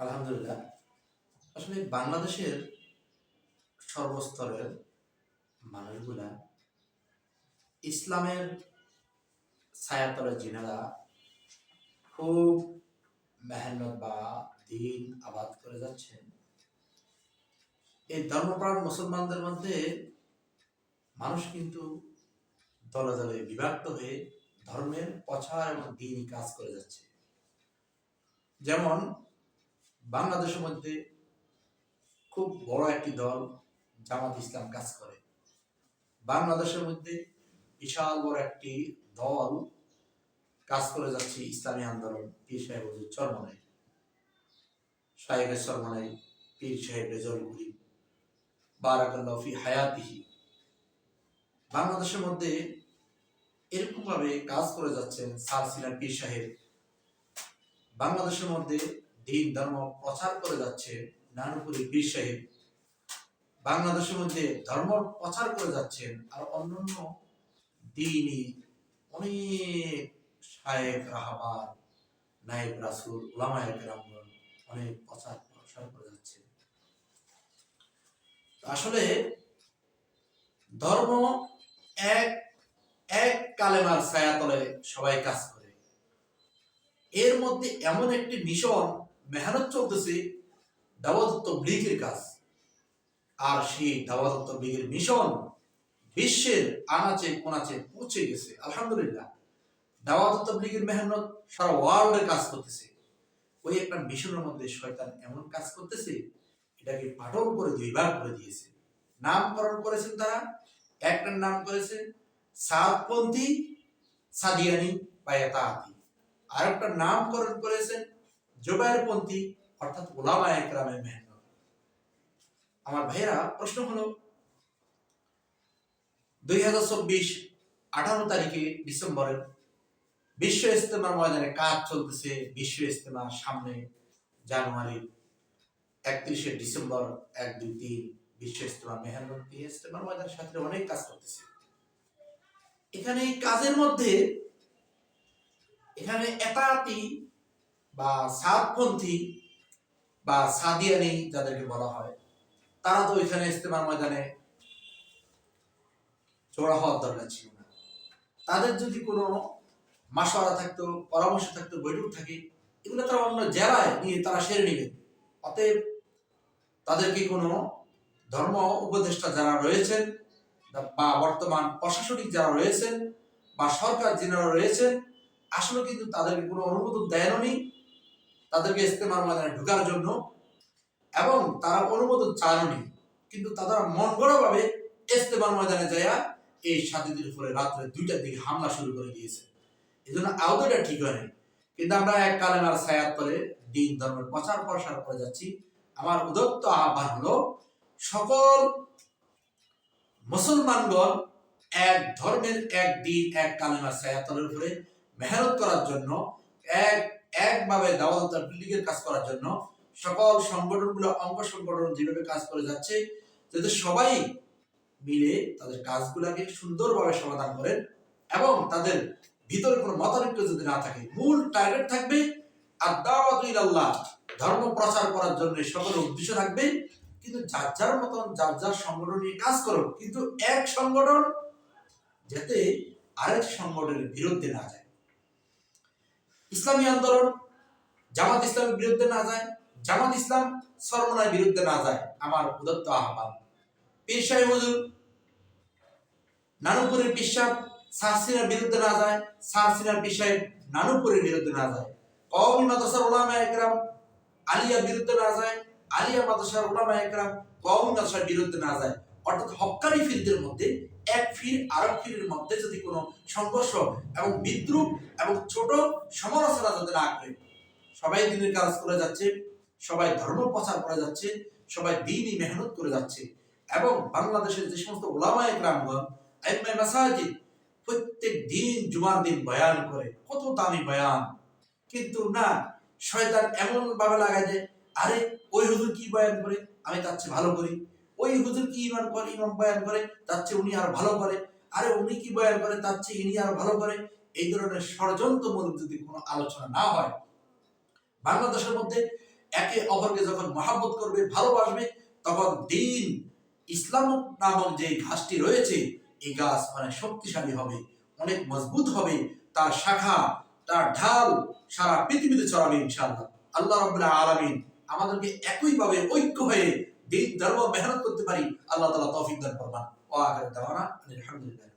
আলহামদুলিল্লাহ। আসলে বাংলাদেশের সর্বস্তরের মানুষগুলা ইসলামের ছায়াতলে জিনারা খুব মেহনত বা দিন আবাদ করে যাচ্ছেন এই ধর্মপ্রাণ মুসলমানদের মধ্যে মানুষ কিন্তু দলে দলে বিভক্ত হয়ে ধর্মের প্রচার এবং দিনই কাজ করে যাচ্ছে। যেমন বাংলাদেশের মধ্যে খুব বড় একটি দল জামাত ইসলাম কাজ করে। বাংলাদেশের মধ্যে বিশাল বড় একটি দল কাজ করে যাচ্ছে ইসলামী আন্দোলন পীর সাহেব হুজুর চরমনাই সাহেবের চরমনাই পীর সাহেব রেজলগুড়ি বারাকাল্লাহ ফি হায়াতিহি। বাংলাদেশের মধ্যে এরকম ভাবে কাজ করে যাচ্ছেন সার সিনার পীর সাহেব। বাংলাদেশের মধ্যে দিন ধর্ম প্রচার করে যাচ্ছে নানুপুরি পীর সাহেব। বাংলাদেশের মধ্যে ধর্ম প্রচার করে যাচ্ছেন আর অন্যান্য দিনই অনেক শায়েক রাহাবার নায়েব রাসুল ওলামায় কেরামগণ অনেক প্রচার প্রসার করে যাচ্ছে। আসলে ধর্ম এক এক কালেমার ছায়াতলে সবাই কাজ করে। এর মধ্যে এমন একটি মিশন মেহনত চলতেছে দাওয়াত তবলিগের কাজ। আর সেই দাওয়াত তবলিগের মিশন বিশ্বের আনাচে কোনাচে পৌঁছে গেছে, আলহামদুলিল্লাহ। দাওয়াত তবলিগের মেহনত সারা ওয়ার্ল্ডে কাজ করতেছে। ওই একটা মিশনের মধ্যে শয়তান এমন কাজ করতেছে, এটাকে পাটল করে দুই ভাগ করে দিয়েছে। নামকরণ করেছেন তারা একটার নাম করেছেন সাদপন্থী সাদিয়ানি বা এতাহাতি। আর নামকরণ করেছেন অর্থাৎ ওলামা আমার ভাইয়েরা, প্রশ্ন হলো, দুই হাজার তারিখে ডিসেম্বরের বিশ্ব ইস্তেমার ময়দানে কাজ চলতেছে, বিশ্ব ইস্তেমার সামনে জানুয়ারি একত্রিশে ডিসেম্বর এক, দুই, তিন, বিশ্ব ইস্তেমা মেহনত ইস্তেমার ময়দানের সাথে অনেক কাজ করতেছে এখানে কাজের মধ্যে এখানে এতাতি বা সাতপন্থী বা সাদিয়ানি যাদেরকে বলা হয়, তারা তো এখানে ইস্তেমার ময়দানে জোড়া হওয়ার দরকার ছিল না। তাদের যদি কোনো মাসওয়ারা থাকতো, পরামর্শ থাকতো, বৈঠক থাকে, এগুলো তারা অন্য জেলায় নিয়ে তারা সেরে নেবে। অতএব তাদেরকে কোনো ধর্ম উপদেষ্টা যারা রয়েছেন বা বর্তমান প্রশাসনিক যারা রয়েছেন বা সরকার যারা রয়েছেন, আসলে কিন্তু তাদেরকে কোনো অনুমোদন দেয়নি তাদেরকে ইস্তেমার ময়দানে ঢোকার জন্য এবং তারা অনুমোদন চাননি, কিন্তু তারা মন গড়াভাবে ইস্তেমার ময়দানে যায়া এই সাথীদের উপরে রাত্রে দুইটার দিকে হামলা শুরু করে দিয়েছে। এই জন্য ঠিক হয়নি। কিন্তু আমরা এক কালেমার ছায়াত তলে দিন ধর্মের প্রচার প্রসার করে যাচ্ছি। আমার উদত্ত আহ্বান হলো, সকল মুসলমানগণ এক ধর্মের এক দিন, এক কালেমার ছায়াতলের উপরে মেহনত করার জন্য এক একভাবে দাওয়াত বিল্ডিংয়ের কাজ করার জন্য সকল সংগঠনগুলো অঙ্গ সংগঠন যেভাবে কাজ করে যাচ্ছে, যাতে সবাই মিলে তাদের কাজগুলোকে সুন্দরভাবে সমাধান করেন এবং তাদের ভিতরে কোনো মতানৈক্য যদি না থাকে, মূল টার্গেট থাকবে আর দাওয়াত আল্লাহ ধর্ম প্রচার করার জন্য সকল উদ্দেশ্য থাকবে। কিন্তু যার যার মতন, যার যার সংগঠন নিয়ে কাজ করো কিন্তু এক সংগঠন যাতে আরেক সংগঠনের বিরুদ্ধে না যায়। ইসলামী আন্দোলন, জামাত ইসলামের বিরুদ্ধে না যায়, জামাত ইসলাম সর্বনার বিরুদ্ধে না যায়, আমার উদত্ত আহ্বান। পীর নানুপুরের পিসাব সাহসিনার বিরুদ্ধে না যায় সাহসিনার সাহেব নানুপুরের বিরুদ্ধে না যায়। কওমি মাদ্রাসার ওলামা একরাম আলিয়া বিরুদ্ধে না যায়, আলিয়া মাদ্রাসার ওলামা একরাম কওমি মাদ্রাসার বিরুদ্ধে না যায়। অর্থাৎ হক্কানি ফিরদের মধ্যে এক ফির আরেক ফিরের মধ্যে যদি কোনো সংঘর্ষ এবং বিদ্রুপ এবং ছোট সমালোচনা যাতে না করে, সবাই দিনের কাজ করে যাচ্ছে, সবাই ধর্ম প্রচার করে যাচ্ছে, সবাই দিনই মেহনত করে যাচ্ছে এবং বাংলাদেশের যে সমস্ত ওলামায় মাসাজিদ প্রত্যেক দিন জুমার দিন বয়ান করে, কত দামি বয়ান। কিন্তু না, শয়তান এমন ভাবে লাগায় যে, আরে, ওই হুজুর কি বয়ান করে? আমি তার চেয়ে ভালো করি। ওই হুজুর কি ইমান করে ইমাম বয়ান করে? তার চেয়ে উনি আর ভালো করে। আরে উনি কি বয়ান করে? তার চেয়ে ইনি আর ভালো করে। এই ধরনের ষড়যন্ত্রমূলক যদি কোনো আলোচনা না হয়, বাংলাদেশের মধ্যে একে অপরকে যখন মহাব্বত করবে, ভালোবাসবে, তখন দিন ইসলাম নামক যে ঘাসটি রয়েছে, এই গাছ অনেক শক্তিশালী হবে, অনেক মজবুত হবে। তার শাখা, তার ঢাল সারা পৃথিবীতে ছড়াবে ইনশাআল্লাহ। আল্লাহ রাব্বুল আলামিন আমাদেরকে একইভাবে ঐক্য হয়ে দিন ধর্ম মেহনত করতে পারি আল্লাহ তাআলা তৌফিক দান করবেন ওয়া আখির দাওয়ানা আলহামদুলিল্লাহ